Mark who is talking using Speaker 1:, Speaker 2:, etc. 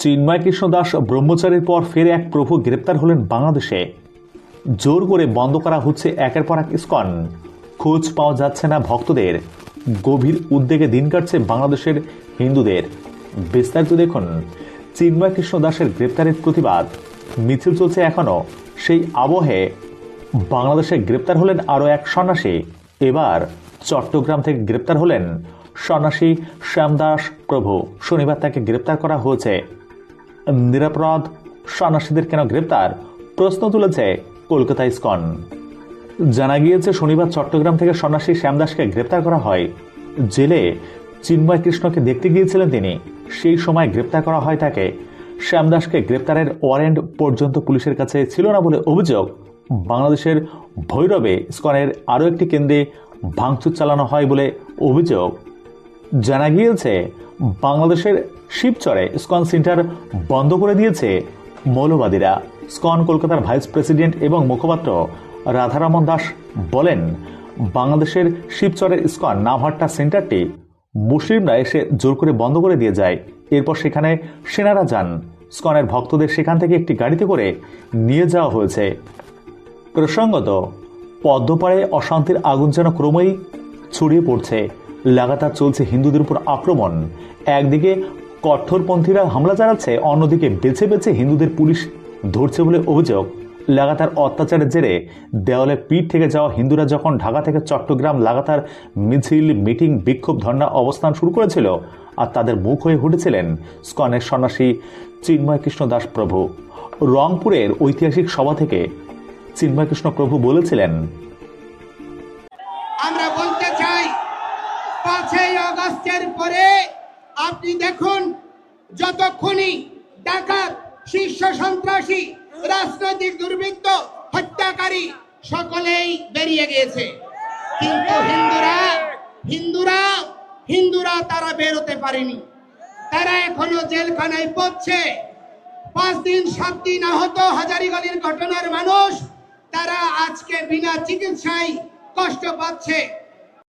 Speaker 1: চিন্ময় কৃষ্ণ দাস ব্রহ্মচারীর পর ফের এক প্রভু গ্রেপ্তার হলেন বাংলাদেশে। জোর করে বন্ধ করা হচ্ছে একের পর এক ইস্কন। খোঁজ পাওয়া যাচ্ছে না ভক্তদের। গভীর উদ্বেগে দিন কাটছে বাংলাদেশের হিন্দুদের। বিস্তারিত দেখুন, চিন্ময় কৃষ্ণ দাসের গ্রেপ্তারের প্রতিবাদ। মিছিল চলছে এখনও। সেই আবহে বাংলাদেশে গ্রেপ্তার হলেন আরও এক সন্ন্যাসী। এবার চট্টগ্রাম থেকে গ্রেপ্তার হলেন সন্ন্যাসী শ্যামদাস প্রভু। শনিবার তাকে গ্রেপ্তার করা হয়েছে। নিরাপরাধ সন্ন্যাসীদের কেন গ্রেপ্তার? প্রশ্ন তুলেছে কলকাতা ইস্কন। জানা গিয়েছে, শনিবার চট্টগ্রাম থেকে সন্ন্যাসী শ্যামদাসকে গ্রেপ্তার করা হয়। জেলে চিন্ময় কৃষ্ণকে দেখতে গিয়েছিলেন তিনি। সেই সময় গ্রেপ্তার করা হয় তাকে। শ্যামদাসকে গ্রেপ্তারের ওয়ারেন্ট পর্যন্ত পুলিশের কাছে ছিল না বলে অভিযোগ। বাংলাদেশের ভৈরবে ইস্কনের আরও একটি কেন্দ্রে ভাঙচুর চালানো হয় বলে অভিযোগ। জানা গিয়েছে, বাংলাদেশের শিবচরে স্কন সেন্টার বন্ধ করে দিয়েছে মৌলবাদীরা। স্কন কলকাতার ভাইস প্রেসিডেন্ট এবং মুখপাত্র রাধারামন দাস বলেন, বাংলাদেশের শিবচরের স্কন নামহাট্টা সেন্টারটি মুসলিমরা এসে জোর করে বন্ধ করে দিয়ে যায়। এরপর সেখানে সেনারা যান। স্কনের ভক্তদের সেখান থেকে একটি গাড়িতে করে নিয়ে যাওয়া হয়েছে। প্রসঙ্গত, পদ্মপাড়ে অশান্তির আগুন যেন ক্রমেই ছড়িয়ে পড়ছে। লাগাতার চলছে হিন্দুদের উপর আক্রমণ। একদিকে কঠোরপন্থীরা হামলা চালাচ্ছে, অন্যদিকে বেছে বেছে হিন্দুদের পুলিশ ধরছে বলে অভিযোগ। লাগাতার অত্যাচারের জেরে দেওয়ালে পিঠ থেকে যাওয়া হিন্দুরা যখন ঢাকা থেকে চট্টগ্রাম লাগাতার মিছিল, মিটিং, বিক্ষোভ, ধর্ণা, অবস্থান শুরু করেছিল আর তাদের মুখ হয়ে উঠেছিলেন স্কনের সন্ন্যাসী চিন্ময় কৃষ্ণ দাস প্রভু। রংপুরের ঐতিহাসিক সভা থেকে চিন্ময় কৃষ্ণ প্রভু বলেছিলেন,
Speaker 2: আমরা পাঁচই অগস্টের পরে আপনি দেখুন, যতক্ষণই ডাকাত শীর্ষ সন্ত্রাসী, রাজনৈতিক দুর্বৃত্ত, হত্যাকারী সকলেই বেরিয়ে গিয়েছে। কিন্তু হিন্দুরা হিন্দুরা হিন্দুরা তারা বেরোতে পারেনি। তারা এখনও জেলখানায় পড়ছে। পাঁচ দিন, সাত দিন আহত হাজারিগলির ঘটনার মানুষ তারা আজকে বিনা চিকিৎসায় কষ্ট পাচ্ছে।